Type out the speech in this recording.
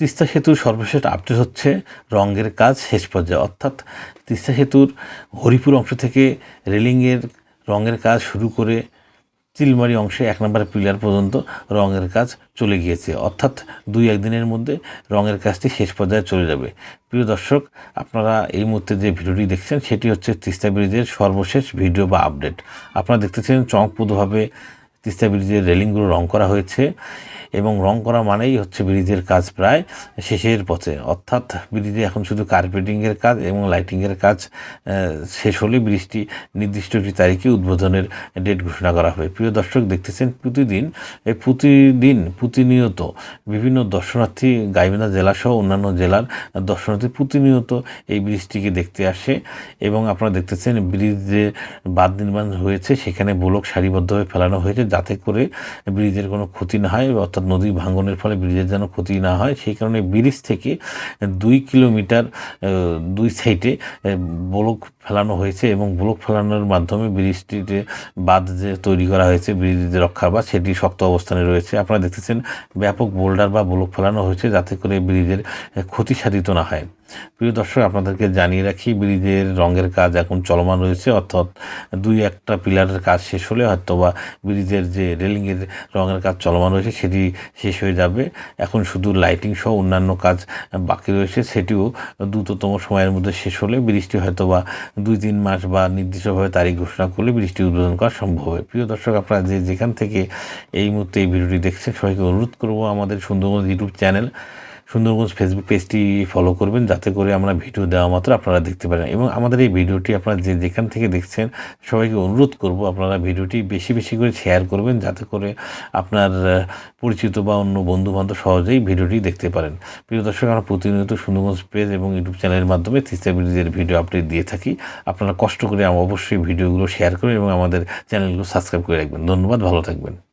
তিস্তা সেতুর সর্বশেষ আপডেট হচ্ছে রঙের কাজ শেষ পর্যায়ে। অর্থাৎ তিস্তা সেতুর হরিপুর অংশ থেকে রেলিংয়ের রঙের কাজ শুরু করে চিলমারি অংশে এক নম্বর পিলার পর্যন্ত রঙের কাজ চলে গিয়েছে। অর্থাৎ দুই একদিনের মধ্যে রঙের কাজটি শেষ পর্যায়ে চলে যাবে। প্রিয় দর্শক, আপনারা এই মুহূর্তে যে ভিডিওটি দেখছেন, সেটি হচ্ছে তিস্তা ব্রিজের সর্বশেষ ভিডিও বা আপডেট আপনারা দেখতেছেন চমকপ্রদভাবে তিস্তা ব্রিজের রেলিংগুলো রং করা হয়েছে এবং রং করা মানেই হচ্ছে ব্রিজের কাজ প্রায় শেষের পথে। অর্থাৎ ব্রিজে এখন শুধু কার্পেটিংয়ের কাজ এবং লাইটিংয়ের কাজ শেষ হলে ব্রিজটি নির্দিষ্ট একটি তারিখে উদ্বোধনের ডেট ঘোষণা করা হবে প্রিয় দর্শক, দেখতেছেন প্রতিদিন এই প্রতিদিন প্রতিনিয়ত বিভিন্ন দর্শনার্থী গাইবান্ধা জেলাসহ অন্যান্য জেলার দর্শনার্থী প্রতিনিয়ত এই ব্রিজটিকে দেখতে আসে এবং আপনারা দেখতেছেন ব্রিজে বাঁধ নির্মাণ হয়েছে, সেখানে ব্লক সারিবদ্ধভাবে ফেলানো হয়েছে যাতে করে ব্রিজের কোনো ক্ষতি না হয়, অর্থাৎ নদী ভাঙনের ফলে ব্রিজের যেন ক্ষতি না হয়, সেই কারণে ব্রিজ থেকে দুই কিলোমিটার দুই সাইডে ব্লক ফেলানো হয়েছে এবং ব্লক ফেলানোর মাধ্যমে ব্রিজটিতে বাঁধ যে তৈরি করা হয়েছে ব্রিজের রক্ষা বাঁধ, সেটি শক্ত অবস্থানে রয়েছে। আপনারা দেখতেছেন ব্যাপক বোল্ডার বা ব্লক ফেলানো হয়েছে যাতে করে ব্রিজের ক্ষতি সাধিত না হয়। প্রিয় দর্শক, আপনাদেরকে জানিয়ে রাখি, ব্রিজের রঙের কাজ এখন চলমান রয়েছে। অর্থাৎ দুই একটা পিলারের কাজ শেষ হলে হয়তো বা ব্রিজের যে রেলিংয়ের রঙের কাজ চলমান রয়েছে, সেটি শেষ হয়ে যাবে। এখন শুধু লাইটিং সহ অন্যান্য কাজ বাকি রয়েছে, সেটিও দ্রুততম সময়ের মধ্যে শেষ হলে ব্রিজটি হয়তো বা দুই তিন মাস বা নির্দিষ্টভাবে তারিখ ঘোষণা করলে ব্রিজটি উদ্বোধন করা সম্ভব হবে। প্রিয় দর্শক, আপনারা যে যেখান থেকে এই মুহূর্তে এই ভিডিওটি দেখছেন, সবাইকে অনুরোধ করব আমাদের Sundarban YouTube channel Sundarganj Facebook পেজটি ফলো করবেন, যাতে করে আমরা ভিডিও দেওয়া মাত্র আপনারা দেখতে পারেন। এবং আমাদের এই ভিডিওটি আপনারা যে যেখান থেকে দেখছেন, সবাইকে অনুরোধ করব আপনারা ভিডিওটি বেশি বেশি করে শেয়ার করবেন, যাতে করে আপনার পরিচিত বা অন্য বন্ধু বান্ধব সহজেই ভিডিওটি দেখতে পারেন। প্রিয় দর্শক, আমরা প্রতিনিয়ত সুন্দরগঞ্জ পেজ এবং ইউটিউব চ্যানেলের মাধ্যমে তিস্তা ব্রিজের ভিডিও আপডেট দিয়ে থাকি। আপনারা কষ্ট করে অবশ্যই ভিডিওগুলো শেয়ার করবেন এবং আমাদের চ্যানেলগুলো সাবস্ক্রাইব করে রাখবেন। ধন্যবাদ, ভালো থাকবেন।